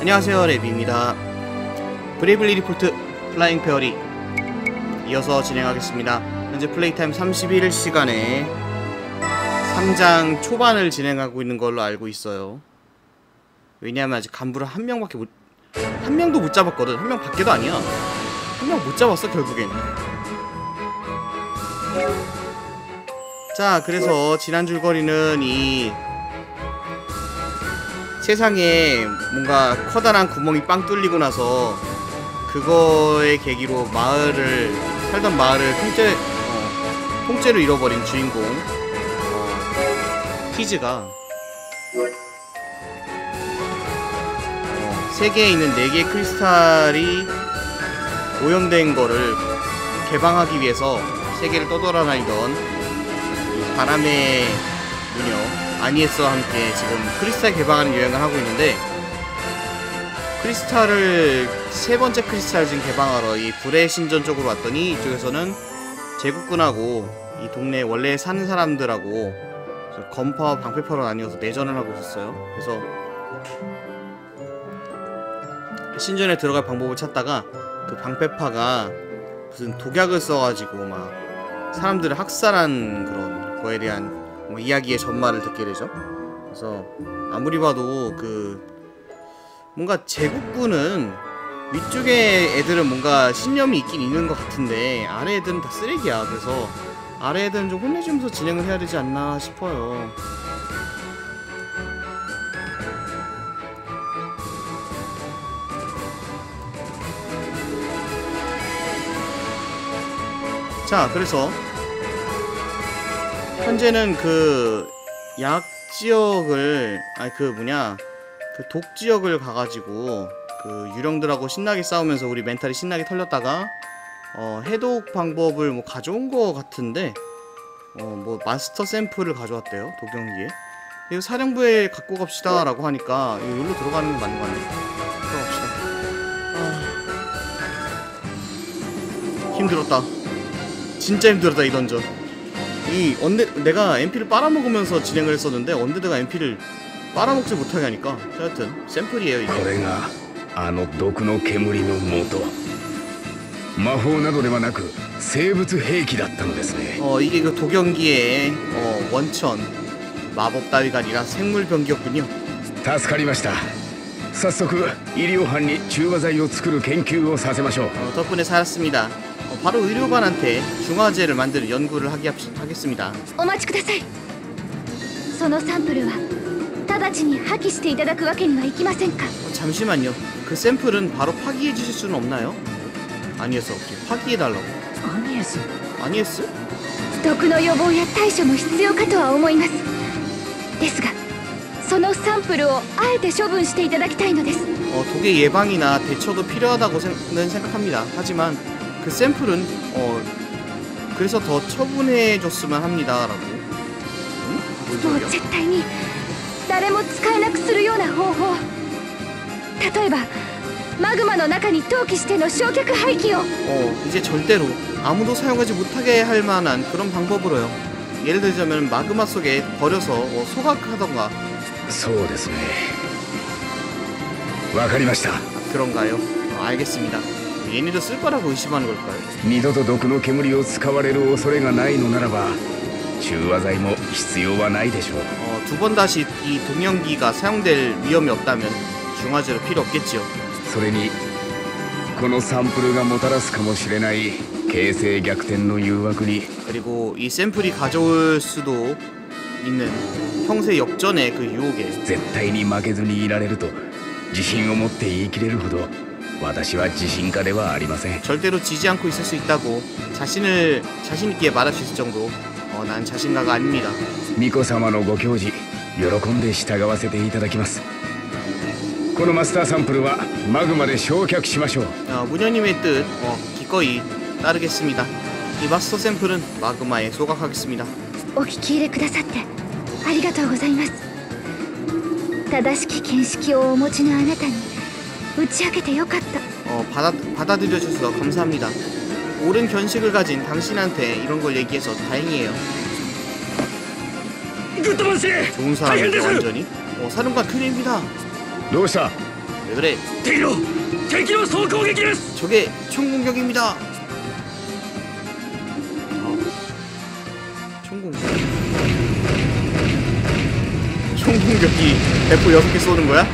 안녕하세요 랩입니다. 브레이블리 리포트 플라잉 페어리. 이어서 진행하겠습니다. 현재 플레이타임 31시간에 3장 초반을 진행하고 있는 걸로 알고 있어요. 왜냐하면 아직 간부를 한 명밖에 못... 한 명도 못 잡았거든. 한 명 밖에도 아니야. 한 명 못 잡았어 결국엔. 자 그래서 지난 줄거리는 이 세상에 뭔가 커다란 구멍이 빵 뚫리고 나서 그거의 계기로 마을을 살던 마을을 통째 어, 통째로 잃어버린 주인공 어, 티즈가 어, 세계에 있는 4개의 크리스탈이 오염된 거를 개방하기 위해서 세계를 떠돌아다니던 이 바람의 무녀 아니에스와 함께 지금 크리스탈 개방하는 여행을 하고 있는데 크리스탈을 세 번째 크리스탈 지금 개방하러 이 불의 신전 쪽으로 왔더니 이쪽에서는 제국군하고 이 동네에 원래 사는 사람들하고 검파와 방패파로 나뉘어서 내전을 하고 있었어요. 그래서 신전에 들어갈 방법을 찾다가 그 방패파가 무슨 독약을 써가지고 막 사람들을 학살한 그런 거에 대한 뭐 이야기의 전말을 듣게 되죠. 그래서 아무리 봐도 그 뭔가 제국군은 위쪽에 애들은 뭔가 신념이 있긴 있는 것 같은데 아래 애들은 다 쓰레기야. 그래서 아래 애들은 좀 혼내주면서 진행을 해야 되지 않나 싶어요. 자, 그래서 현재는 그 약 지역을 아니 그 뭐냐 그 독 지역을 가가지고 그 유령들하고 신나게 싸우면서 우리 멘탈이 신나게 털렸다가 어 해독 방법을 뭐 가져온 거 같은데 어 뭐 마스터 샘플을 가져왔대요 도경기에. 이거 사령부에 갖고 갑시다 라고 하니까 이거 여기로 들어가는 게 맞는 거 같네 들어갑시다. 아... 힘들었다. 진짜 힘들었다 이 던전 이 언데 내가 MP를 빨아먹으면서 진행을 했었는데 언데드가 MP를 빨아먹지 못하게 하니까 자, 하여튼 샘플이에요 이게 これがあの毒の煙の元魔法などではなく生物兵器だったのですね 어 이게 그 도경기의 어, 원천 마법 따위가 아니라 생물 병기였군요 助かりました早速医療班に中和剤を作る研究をさせましょう 어, 덕분에 살았습니다 어, 바로 의료반한테 중화제를 만드는 연구를 하기, 하겠습니다 お待ちくださいそのサンプルは直ちに破棄していただくわけにはいきませんか 어, 잠시만요 그 샘플은 바로 파기해 주실 수는 없나요? 아니었어 파기해 달라고 アニエス 아니었어? 毒の予防や対処も必要かとは思いますですがそのサンプルをあえて処分していただきたいのです 어, 독의 예방이나 대처도 필요하다고 생, 는 생각합니다. 하지만 그 샘플은 어, 그래서 더 처분해 줬으면 합니다라고. 응? 뭔 もう 소리야? 絶対に誰も使えなくするような方法例えばマグマの中に投棄しての焼却廃棄を 어, 이제 절대로 아무도 사용하지 못하게 할 만한 그런 방법으로요. 예를 들자면 마그마 속에 버려서 어, 소각하던가 そうですねわかりました 그런가요? 어, 알겠습니다. 얘네도 쓸 거라고 의심하는 걸까요? 二度と毒の煙を使われる恐れがないのならば中和剤も必要はないでしょう 어, 두 번 다시 이 동영기가 사용될 위험이 없다면 중화제로 필요 없겠지요. それにこのサンプルがもたらすかもしれない形勢逆転の誘惑に 그리고 이 샘플이 가져올 수도 있는 형세 역전의 그 유혹에 絶対に負けずにいられると自信を持って言い切れるほど 私は自信家ではありません 절대로 지지 않고 있을 수 있다고 자신을 자신 있게 말할 수 있을 정도 어, 난 자신가가 아닙니다. 巫女様のご教示喜んで従わせていただきますこのマスターサンプルはマグマで焼却しましょう 어, 무녀님의 뜻 어, 기꺼이 따르겠습니다. 이 마스터 샘플은 마그마에 소각하겠습니다. お聞き入れくださってありがとうございます正しき見識をお持ちのあなたに 打ち明けてよかった 어, 받아, 받아들여 주셔서 감사합니다. 옳은 견식을 가진 당신한테 이런 걸 얘기해서 다행이에요. グッドマン氏 좋은 사람인데 완전히. 어, 사령관 큰일입니다. どうした 왜 그래? 敵の敵の総攻撃です 저게 총공격입니다. 어. 총공격. 총공격이 대포 6개 쏘는 거야?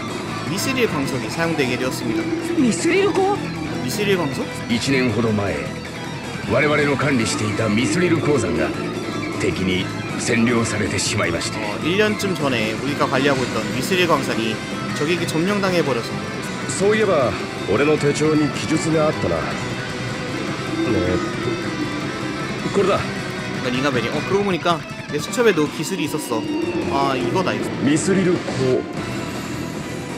미스릴 광석이 사용되게 되었습니다. ミスリル砲 미스릴 광석? 1年ほど前我々の管理していたミスリル鉱山が敵に占領されてしまいまして 어, 1년쯤 전에 우리가 관리하고 있던 미스릴 광산이 적에게 점령당해 버려서 そういえば俺の手帳に記述があったなえーっとこれだ 그러니까 링가벨이 어 그러고 보니까 내 수첩에도 기술이 있었어. 아 이거다 이거. ミスリル鉱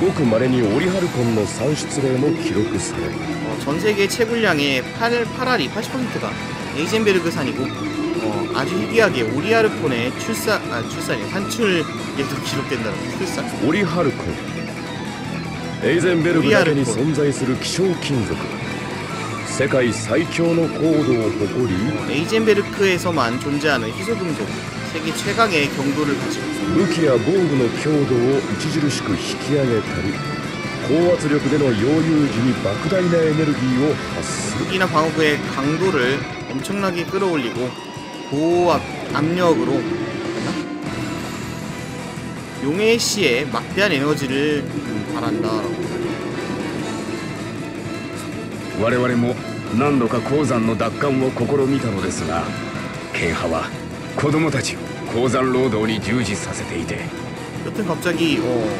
ごく稀にオリハルコンの産出例も記録される 어, 전 세계 채굴량의 8, 8알이 80%가 에이젠베르그산이고 어, 아주 희귀하게 오리아르콘의 출산 아 출산이 산출에도 기록된다는 출산 オリハルコンエイゼンベルグだけに存在する希少金属世界最強の高度を誇り 어, 에이젠베르크에서만 존재하는 희소금속 세계 최강의 경도를 가지고 武器や防具の強度を著しく引き上げたり高圧力での溶融時に莫大なエネルギーを発する 무기나 방어구의 강도를 엄청나게 끌어올리고 고압 압력으로 용의 시에 막대한 에너지를 음, 발한다라고 我々も何度か鉱山の奪還を試みたのですが剣派は 子供たちを鉱山労働に従事させていて 여튼 갑자기 어,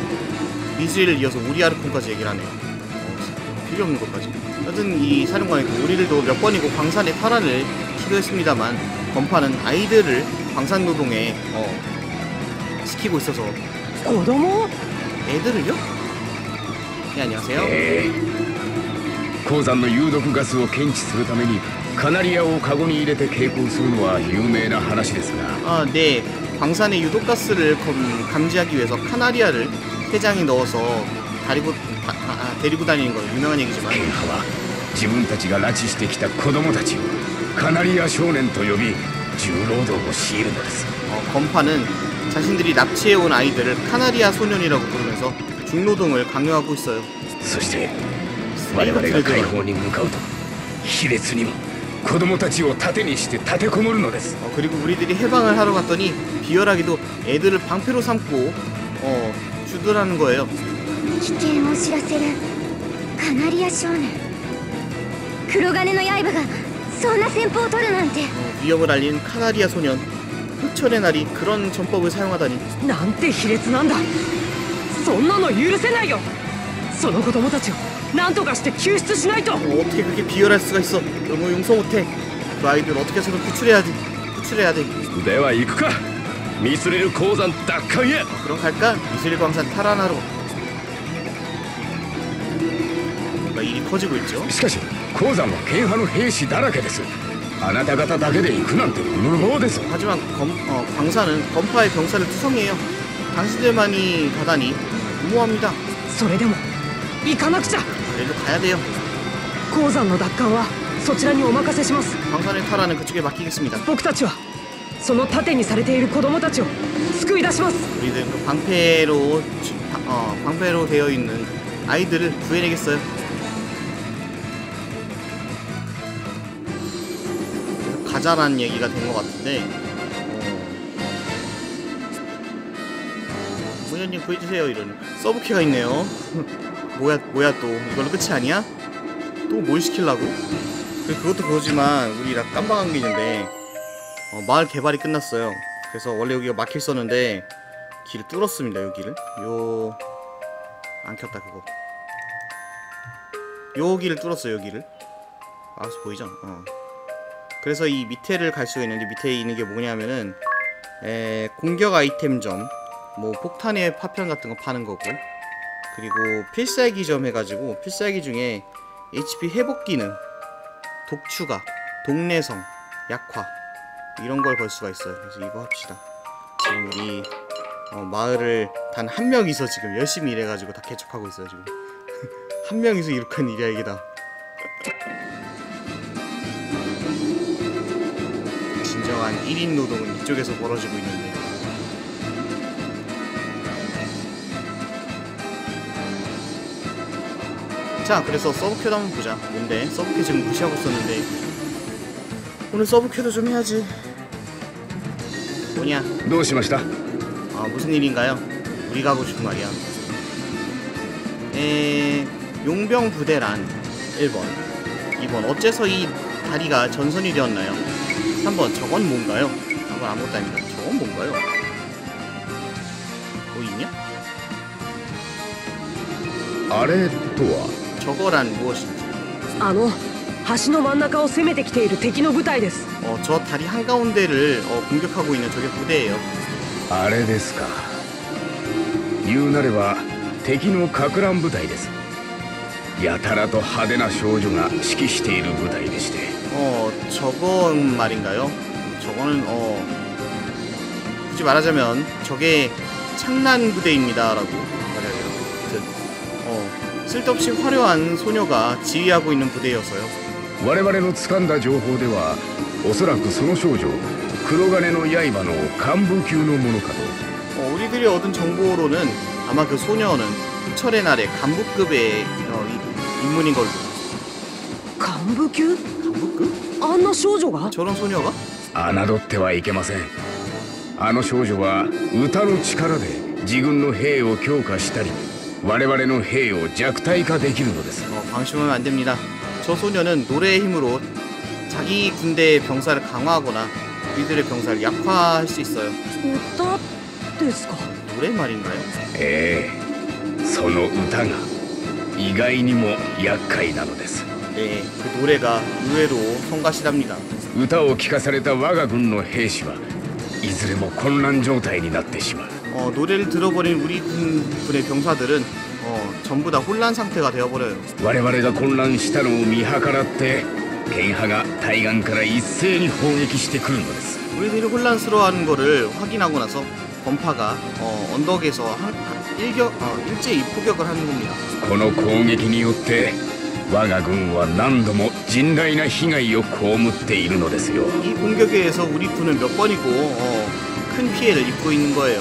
미즈를 이어서 우리아르콘까지 얘기를 하네요. 어, 필요 없는 것까지. 여튼 이 사령관이 그 우리들도 몇 번이고 광산의 탈환을 시도했습니다만 건파는 아이들을 광산 노동에 어, 시키고 있어서 子供 애들을요? 네 안녕하세요. ええ鉱山の有毒ガスを検知するために カナリアをカゴに入れて携行するのは有名な話ですが 아, 네. 광산의 유독가스를 검- 감지하기 위해서 카나리아를 회장이 넣어서 다리고 다- 아, 아, 데리고 다니는 건 유명한 얘기지만 剣派は自分たちが拉致してきた子供たちをカナリア少年と呼び重労働を強いるのです 어, 건파는 자신들이 납치해온 아이들을 카나리아 소년이라고 부르면서 중노동을 강요하고 있어요. そして我々が解放に向かうと卑劣にも 子供たちを盾にして立てこもるのです 어, 그리고 우리들이 해방을 하러 갔더니 비열하게도 애들을 방패로 삼고 어, 주더라는 거예요. 危険を知らせるカナリア少年黒金の刃がそんな戦法を取るなんて 어, 위협을 알린 카나리아 소년. 흑철의 날이 그런 전법을 사용하다니 なんて卑劣なんだそんなの許せないよその子供たちを 何とかして救出しないと 어, 어떻게 그렇게 비열할 수가 있어? 너무 용서 못해. 그 아이들 어떻게 해서든 구출해야 돼. 구출해야 돼. では行くかミスリル鉱山奪還へ 어, 그럼 갈까? 미술광산 탈환하러. 뭔가 일이 커지고 있죠. しかし鉱山は剣派の兵士だらけですあなた方だけで行くなんて無謀です 하지만 검, 어, 광산은 검파의 병사를 투성이에요. 당신들만이 가다니 무모합니다. それでも行かなくちゃ 그래도 가야 돼요. 鉱山の奪還はそちらにお任せします 광산의 탈환은 그쪽에 맡기겠습니다. 僕たちはその盾にされている子供たちを救い出します 우리들 그 방패로 주- 바- 어, 방패로 되어 있는 아이들을 구해내겠어요. 그래서 가자라는 얘기가 된 것 같은데. 어... 문현님 구해주세요 이러는 서브키가 있네요. 뭐야 뭐야 또 이걸로 끝이 아니야? 또 뭘 시킬라고? 그- 그것도 그거지만 우리랑 깜빡한 게 있는데 어, 마을 개발이 끝났어요. 그래서 원래 여기가 막혀있었는데 길을 뚫었습니다. 여기를 요... 안 켰다 그거 여기를 뚫었어요 여기를 마우스 보이죠? 어. 그래서 이 밑에를 갈 수가 있는데 밑에 있는 게 뭐냐면은 에, 공격 아이템점 뭐 폭탄의 파편 같은 거 파는 거고 그리고 필살기 점 해가지고 필살기 중에 HP 회복 기능 독 추가 동내성 약화 이런 걸걸 수가 있어요. 그래서 이거 합시다. 지금 우리 어, 마을을 단 한 명이서 지금 열심히 일해가지고 다 개척하고 있어요 지금. 한 명이서 이렇게 한 일이야 이게 다. 진정한 1인 노동은 이쪽에서 벌어지고 있는데 자 그래서 서브큐도 한번 보자 뭔데 서브큐 지금 무시하고 있었는데 오늘 서브큐도 좀 해야지 뭐냐 どうしました 아 무슨 일인가요? 우리가 하고 싶은 말이야. 에 용병 부대란 1번, 2번 어째서 이 다리가 전선이 되었나요? 3번 저건 뭔가요? 4번 아무것도 아닙니다. 저건 뭔가요? 뭐 있냐? あれとは 저거란 무엇인지. あの橋の真ん中を攻めてきている敵の部隊です 어, 저 다리 한가운데를 어, 공격하고 있는 저게 부대예요. あれですか言うなれば敵のか乱部隊ですやたらと派手な少女が指揮している部隊でして 어, 저건 말인가요? 저거는 어 굳이 말하자면 저게 창난 부대입니다라고 쓸데없이 화려한 소녀가 지휘하고 있는 부대여서요. 我々の掴んだ情報ではおそらくその少女黒金の刃の幹部級のものかと 어, 우리들이 얻은 정보로는 아마 그 소녀는 철의 날의 간부급의 어, 이- 인물인 걸로. 幹部級 간부급? あんな少女が 저런 소녀가? 侮ってはいけませんあの少女は歌の力で自軍の兵を強化したり 我々の兵を弱体化できるのです 어, 방심하면 안 됩니다. 저 소녀는 노래의 힘으로 자기 군대의 병사를 강화하거나 우리들의 병사를 약화할 수 있어요. 歌ですか 노래 말인가요? ええその歌が意外にも厄介なのです 네, 그 노래가 의외로 성가시답니다. 歌を聴かされた我が軍の兵士はいずれも混乱状態になってしまう 어, 노래를 들어버린 우리 군, 군의 병사들은 어, 전부 다 혼란 상태가 되어버려요. 我々が混乱したのを見計らって剣派が対岸から一斉に砲撃してくるのです 우리들이 혼란스러워하는 거를 확인하고 나서 범파가 어, 언덕에서 한, 한 일격, 어, 일제히 포격을 하는 겁니다. この攻撃によって我が軍は何度も甚大な被害を被っているのですよ 이 공격에 의해서 우리 군은 몇 번이고 어, 큰 피해를 입고 있는 거예요.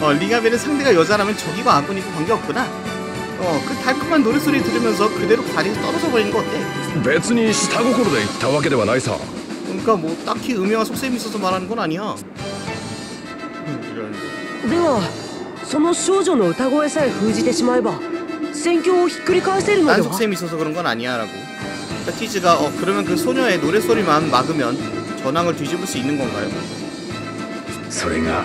어, 링아벨은 상대가 여자라면 적이고 아군이고 관계없구나. 어, 그 달콤한 노랫소리 들으면서 그대로 다리에서 떨어져 버리는 거 어때? 別に下心で言ったわけではないさ 그러니까 뭐 딱히 음흉한 속셈이 있어서 말하는 건 아니야. 음, 이런. ではその少女の歌声さえ封じてしまえば戦況をひっくり返せるので 딴 は 속셈이 있어서 그런 건 아니야라고. 그러니까 티즈가 어 그러면 그 소녀의 노랫소리만 막으면 전황을 뒤집을 수 있는 건가요? それが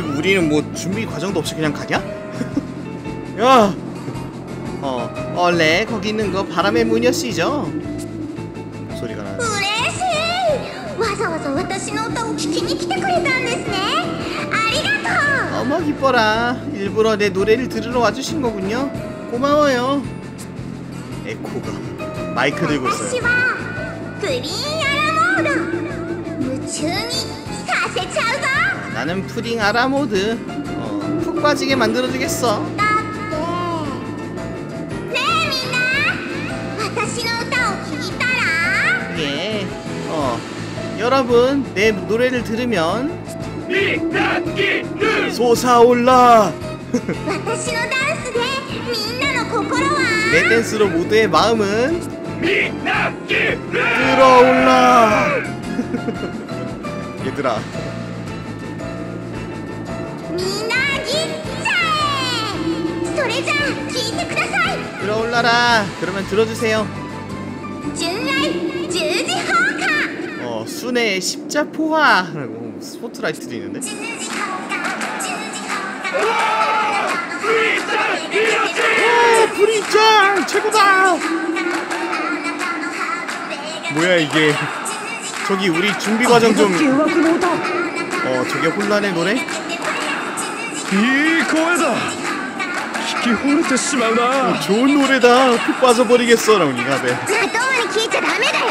그리고 우리는 뭐 준비 과정도 없이 그냥 가냐? 야! 어, 원래 거기 있는 거 바람의 무녀씨죠? 소리가 나네. 嬉しいわざわざ私の歌を聴きに来てくれたんですねありがとう 어머 기뻐라. 일부러 내 노래를 들으러 와주신 거군요. 고마워요. 에코가 마이크 들고 私 있어요. はプリンアラモード夢中にさせちゃうぞ 나는 푸딩 아라 모드. 어, 푹 빠지게 만들어주겠어. だってねえみんな私の歌を聴いたら 이게 어 여러분 내 노래를 들으면 솟아올라 私のダンスでみんなの心は 내 댄스로 모두의 마음은 끌어올라 얘들아 노래장 기이테 쿠다사이. 들어올라라. 그러면 들어주세요. 준라이 주지 허카 어 순의 십자포화라고 스포트라이트도 있는데? 프리짱 최고다! 뭐야 이게? 저기 우리 준비 과정 좀 어 저게 혼란의 노래? 이 고해다 聞き惚れてしまうな 좋은 노래다 푹 빠져버리겠어 라우니가베 まともに聞いちゃダメだよ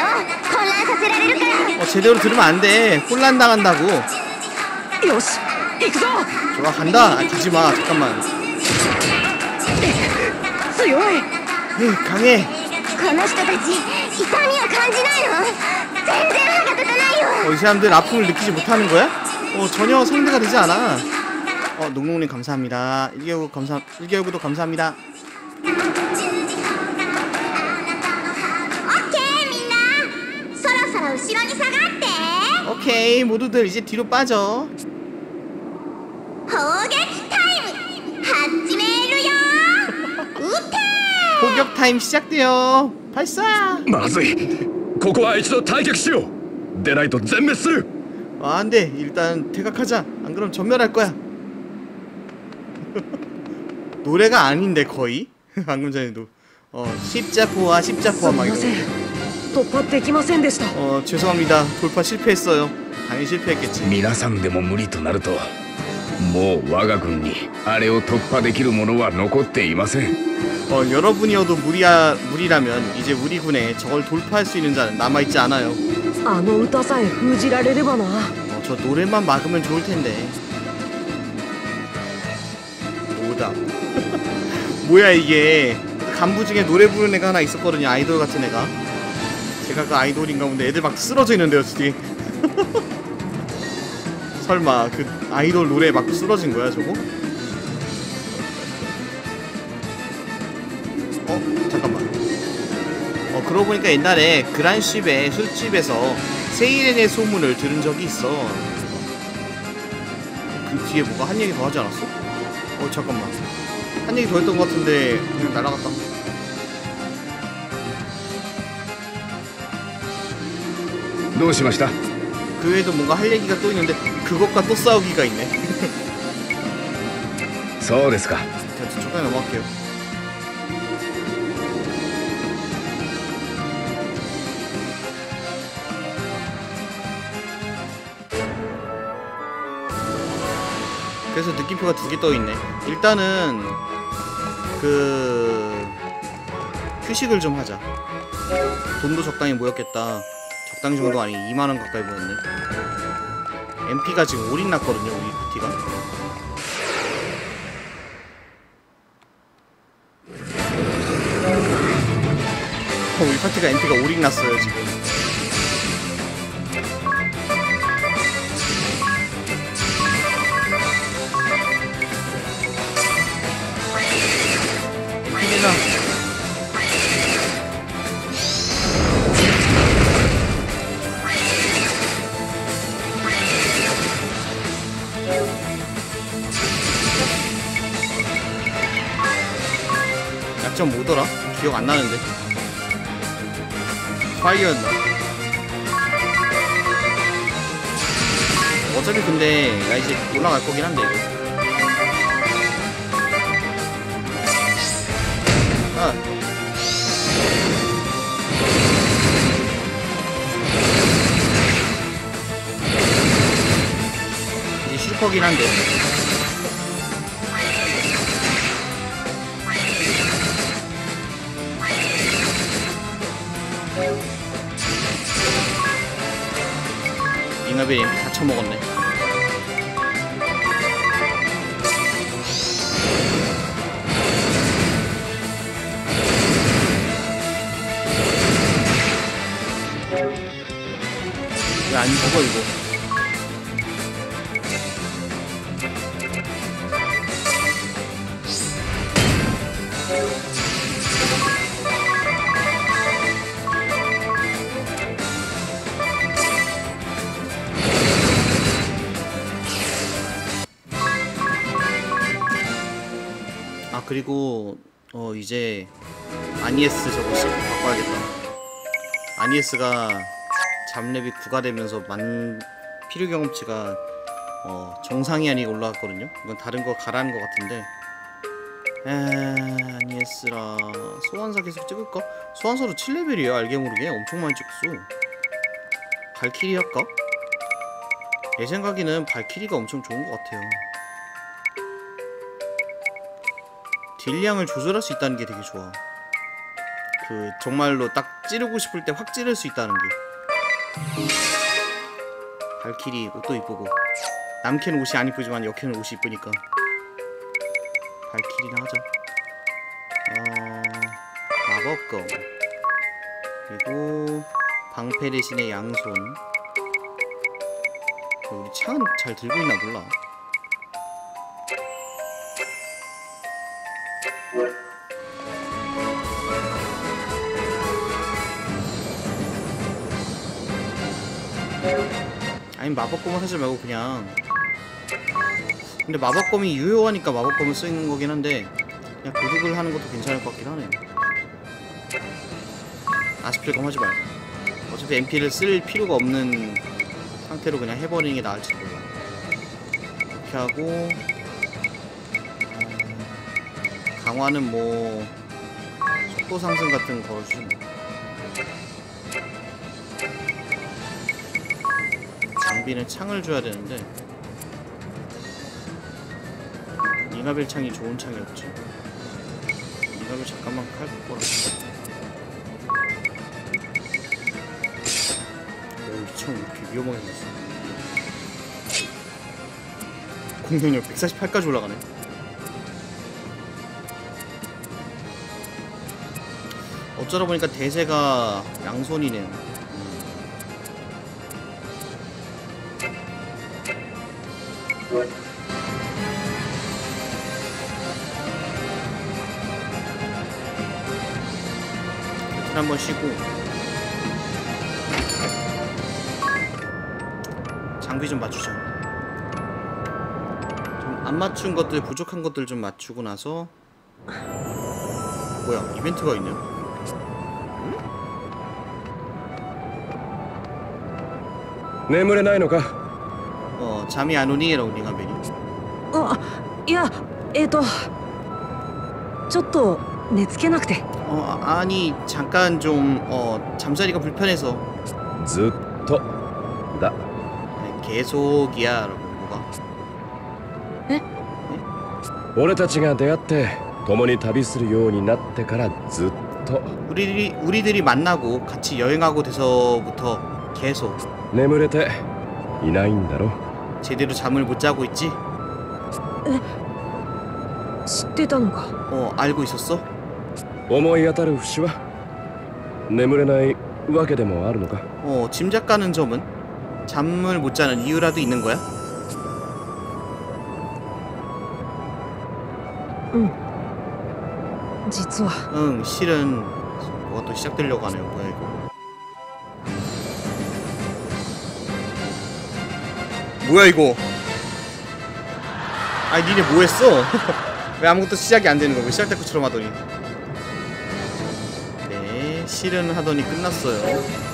混乱させられるから 어 제대로 들으면 안돼 혼란 당한다고 よし行くぞ 좋아 간다 아, 가지마 잠깐만 強い 으, 강해 この人たち痛みを感じないの全然歯が立たないよ 어, 이 사람들 아픔을 느끼지 못하는 거야? 어 전혀 상대가 되지 않아 어 농농님 감사합니다 1개월 감사 1개월구도 감사합니다 オッケーみんなそろそろ後ろに下がって 오케이 모두들 이제 뒤로 빠져 砲撃タイム始めるよ撃て 포격 타임 시작돼요 발사 まずいここは一度退却しようでないと全滅する 아, 안돼 일단 퇴각하자 안 그럼 전멸할 거야 노래가 아닌데 거의 방금 전에도 어 십자포와 す 십자포와 み 막 ま 이거 せん突破できませんでした 어 죄송합니다 돌파 실패했어요 당연히 실패했겠지 皆さんでも無理となるともう我が軍にあれを突破できる者は残っていません 어 여러분이어도 무리야 무리라면 이제 우리 군에 저걸 돌파할 수 있는 자는 남아있지 않아요 あの歌さえ封じられればな 어, 저 노래만 막으면 좋을 텐데 뭐다 뭐야 이게 간부 중에 노래 부르는 애가 하나 있었거든요 아이돌 같은 애가 제가 그 아이돌인가 본데 애들 막 쓰러져 있는데요 뒤에 설마 그 아이돌 노래에 막 쓰러진 거야 저거? 어? 잠깐만 어 그러고 보니까 옛날에 그란쉽의 술집에서 세이렌의 소문을 들은 적이 있어 그 뒤에 뭐가 한 얘기 더 하지 않았어? 어 잠깐만 한 얘기 더 했던 것 같은데 그냥 날아갔다 どうしました 그 외에도 뭔가 할 얘기가 또 있는데 그것과 또 싸우기가 있네 そうですか 자 저까지 넘어갈게요 그래서 느낌표가 두 개 떠있네. 일단은 그 휴식을 좀 하자. 돈도 적당히 모였겠다. 적당히 정도 아니 2만원 가까이 모였네. MP가 지금 올인 났거든요 우리 파티가. 어, 우리 파티가 MP가 올인 났어요 지금 기억 안 나는데 파이어였나? 어차피 근데 나 이제 올라갈 거긴 한데 이거. 아. 이제 슈퍼긴 한데. 잉여벨 MP 다 쳐먹었네. 왜 안 죽어 이거? 아 그리고 어 이제 아니에스 저거 씨 바꿔야겠다. 아니에스가 잡랩이 9가 되면서 만 필요 경험치가 어 정상이 아니고 올라갔거든요. 이건 다른 거 가라는 것 같은데. 에 아니에스라 소환사 계속 찍을까? 소환사로 7레벨이야 알게 모르게 엄청 많이 찍었어. 발키리 할까? 내 생각에는 발키리가 엄청 좋은 것 같아요. 딜량을 조절할 수 있다는 게 되게 좋아. 그 정말로 딱 찌르고 싶을 때 확 찌를 수 있다는 게. 발키리 옷도 이쁘고 남캐는 옷이 안 이쁘지만 여캐는 옷이 이쁘니까 발키리나 하자. 어 마법검 그리고 방패 대신에 양손. 우리 창은 잘 들고 있나 몰라. 아니 마법검을 하지 말고 그냥 근데 마법검이 유효하니까 마법검을 쓰는 거긴 한데 그냥 도둑을 하는 것도 괜찮을 것 같긴 하네요. 아스필검 하지 말고. 어차피 MP를 쓸 필요가 없는 상태로 그냥 해버리는 게 나을지도 몰라. 이렇게 하고 음, 강화는 뭐 속도 상승 같은 거 걸어주지 장비는 창을 줘야 되는데 잉하벨 창이 좋은 창이었지. 잉하벨 잠깐만 칼 거라. 오이창 왜 이렇게 위험하게 생겼어? 공격력 148까지 올라가네. 어쩌다 보니까 대세가 양손이네요 한번 쉬고 장비 좀 맞추자 좀 안 맞춘 것들 부족한 것들 좀 맞추고 나서 뭐야 이벤트가 있냐 眠れないのか 어 잠이 안 오니 롱링아 베리 あいやえっ、とちょっと寝つけなくて 어 아- 아니 잠깐 좀 어 잠자리가 불편해서 ずっとだ 아니, 계속이야 뭐가 俺たちが出会って共に旅するようになってからずっと 우리들이 우리들이 만나고 같이 여행하고 돼서부터 계속 眠れていないんだろ 제대로 잠을 못 자고 있지? 知ってたのか 어 알고 있었어? 思い当たる節は眠れないわけでもあるのか 어 짐작 가는 점은 잠을 못 자는 이유라도 있는 거야? 実は 응 실은 뭐가 또 시작되려고 하네요 뭐야 이거 뭐야 이거 아니 니네 뭐했어? 왜 아무것도 시작이 안 되는 거야 왜 시작될 것처럼 하더니 네 실은 하더니 끝났어요